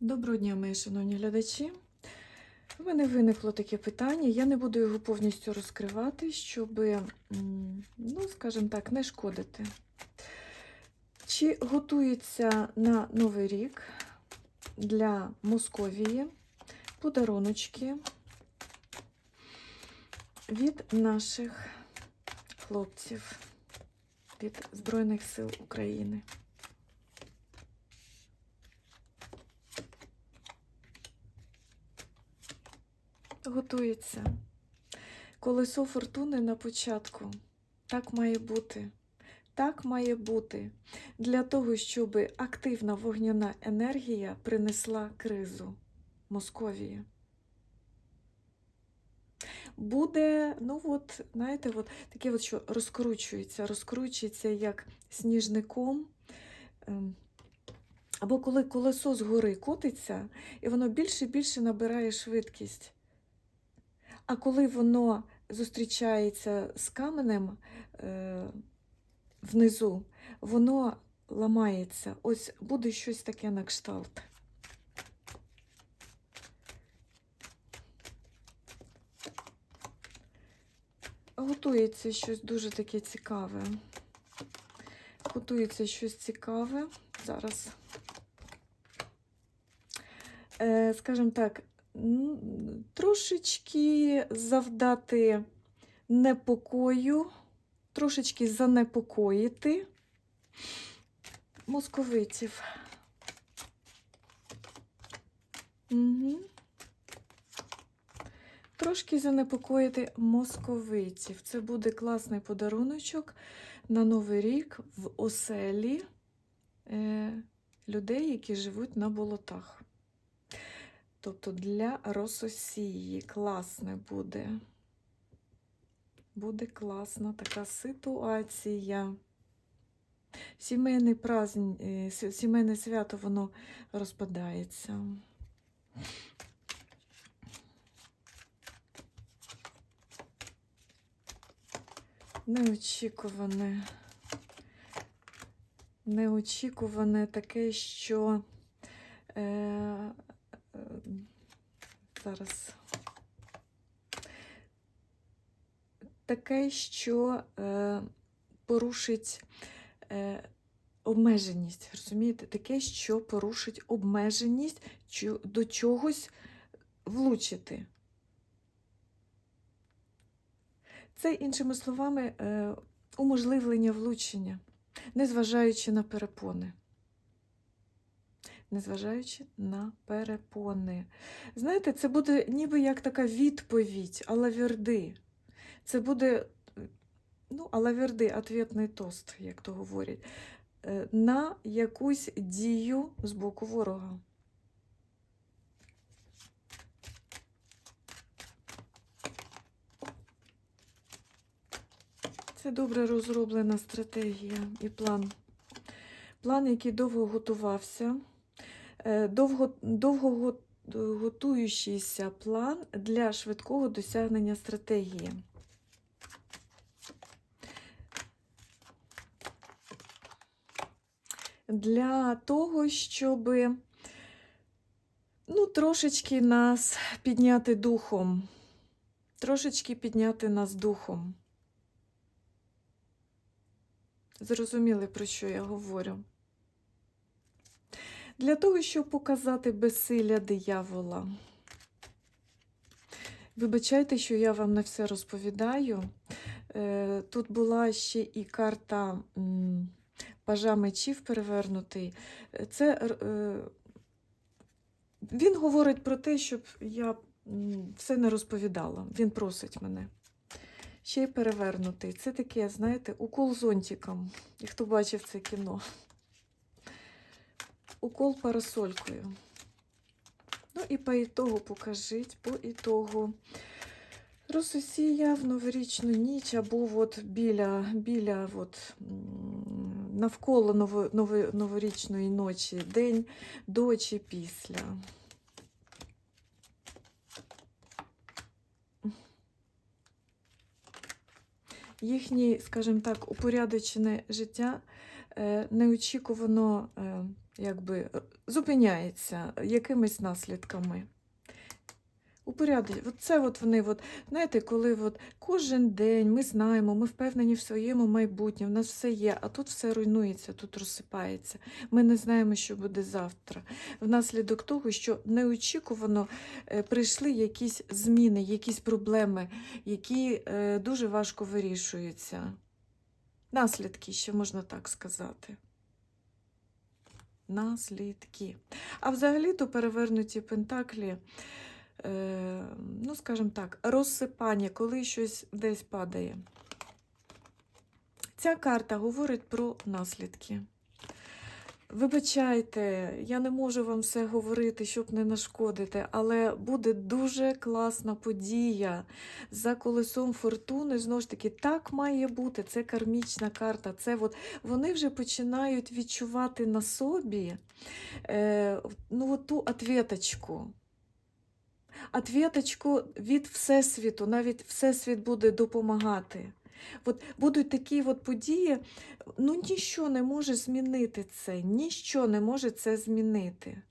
Доброго дня, мої шановні глядачі. У мене виникло таке питання. Я не буду його повністю розкривати, щоб, ну, скажімо так, не шкодити. Чи готується на Новий рік для Московії подаруночки від наших хлопців, від Збройних сил України? Готується. Колесо фортуни на початку. Так має бути. Так має бути. Для того, щоб активна вогняна енергія принесла кризу Московії. Буде, ну от, знаєте, от таке, от, що розкручується, розкручується як сніжником. Ем, Або коли колесо згори котиться, і воно більше і більше набирає швидкість. А коли воно зустрічається з каменем е, внизу, воно ламається. Ось буде щось таке на кшталт. Готується щось дуже таке цікаве. Готується щось цікаве. Зараз. Е, скажімо так, трошечки завдати непокою, трошечки занепокоїти московитів. Угу. Трошки занепокоїти московитів. Це буде класний подаруночок на Новий рік в оселі е, людей, які живуть на болотах. Тобто для Рососії класне буде. Буде класна така ситуація. Сімейний праздник, е, сімейне свято воно розпадається. Неочікуване. Неочікуване таке, що е, зараз таке, що е, порушить е, обмеженість. Розумієте? Таке, що порушить обмеженість до чогось влучити. Це, іншими словами, е, уможливлення влучення, незважаючи на перепони. Незважаючи на перепони. Знаєте, це буде ніби як така відповідь, алаверди. Це буде, ну, алаверди, ответний тост, як то говорять, е, на якусь дію з боку ворога. Це добре розроблена стратегія і план. План, який довго готувався, довго, довго готуючийся план для швидкого досягнення стратегії. Для того, щоб ну, трошечки нас підняти духом, трошечки підняти нас духом. Зрозуміли, про що я говорю? Для того, щоб показати безсилля диявола. Вибачайте, що я вам не все розповідаю. Е, Тут була ще і карта пажа мечів перевернутий. Це е, він говорить про те, щоб я все не розповідала. Він просить мене. Ще й перевернутий. Це таке, знаєте, укол зонтиком. І хто бачив це кіно? Укол парасолькою. Ну і по ітогу покажіть, по ітогу. Рососія в новорічну ніч або от біля, біля от, навколо ново, ново, новорічної ночі, день до чи після. Їхнє, скажімо так, упорядочене життя неочікувано е, якби зупиняється якимись наслідками. Упорядок. От це от вони, от, знаєте, коли от кожен день ми знаємо, ми впевнені в своєму майбутньому, в нас все є, а тут все руйнується, тут розсипається. Ми не знаємо, що буде завтра. Внаслідок того, що неочікувано е, прийшли якісь зміни, якісь проблеми, які е, дуже важко вирішуються. Наслідки, ще можна так сказати. Наслідки. А взагалі-то перевернуті пентаклі, е, ну, скажімо так, розсипання, коли щось десь падає. Ця карта говорить про наслідки. Вибачайте, я не можу вам все говорити, щоб не нашкодити, але буде дуже класна подія за колесом фортуни. Знову ж таки, так має бути. Це кармічна карта. Це от, вони вже починають відчувати на собі е, ну, ту ответочку. Ответочку від Всесвіту, навіть Всесвіт буде допомагати. От будуть такі от події, ну ніщо не може змінити це, ніщо не може це змінити.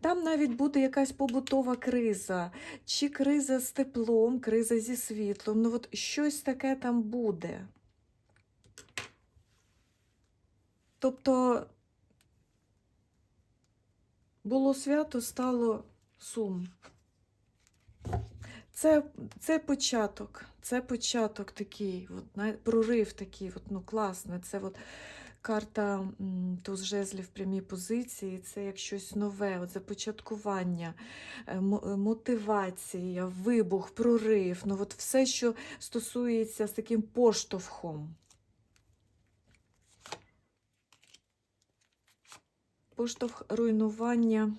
Там навіть буде якась побутова криза, чи криза з теплом, криза зі світлом. Ну от щось таке там буде. Тобто було свято, стало сум. Це, це початок, це початок такий, от, прорив такий, от, ну, класний. Це от карта жезлів в прямій позиції, це як щось нове, от започаткування, е, е, мотивація, вибух, прорив. Ну, от все, що стосується з таким поштовхом. Поштовх руйнування.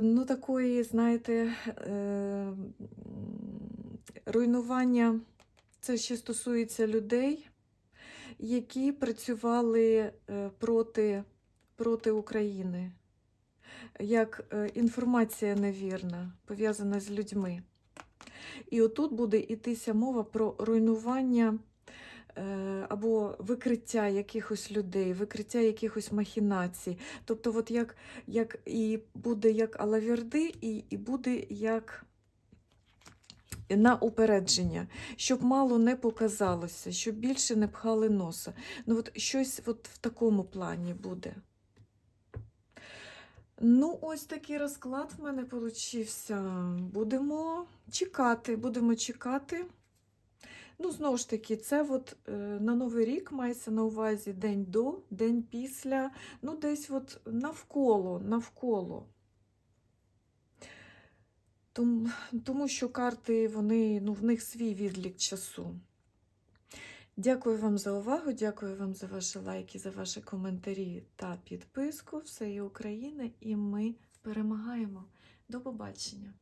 Е, ну, такої, знаєте, е, руйнування це ще стосується людей, які працювали е, проти, проти України. Як інформація невірна, пов'язана з людьми. І отут буде йтися мова про руйнування або викриття якихось людей, викриття якихось махінацій. Тобто, от як, як і буде як алаверди, і, і буде як на упередження, щоб мало не показалося, щоб більше не пхали носа. Ну, от щось от в такому плані буде. Ну, ось такий розклад в мене получився. Будемо чекати, будемо чекати. Ну, знову ж таки, це от е, на Новий рік мається на увазі день до, день після, ну, десь от навколо, навколо. Тому, тому що карти, вони, ну, в них свій відлік часу. Дякую вам за увагу, дякую вам за ваші лайки, за ваші коментарі та підписку. Все є Україна, і ми перемагаємо. До побачення!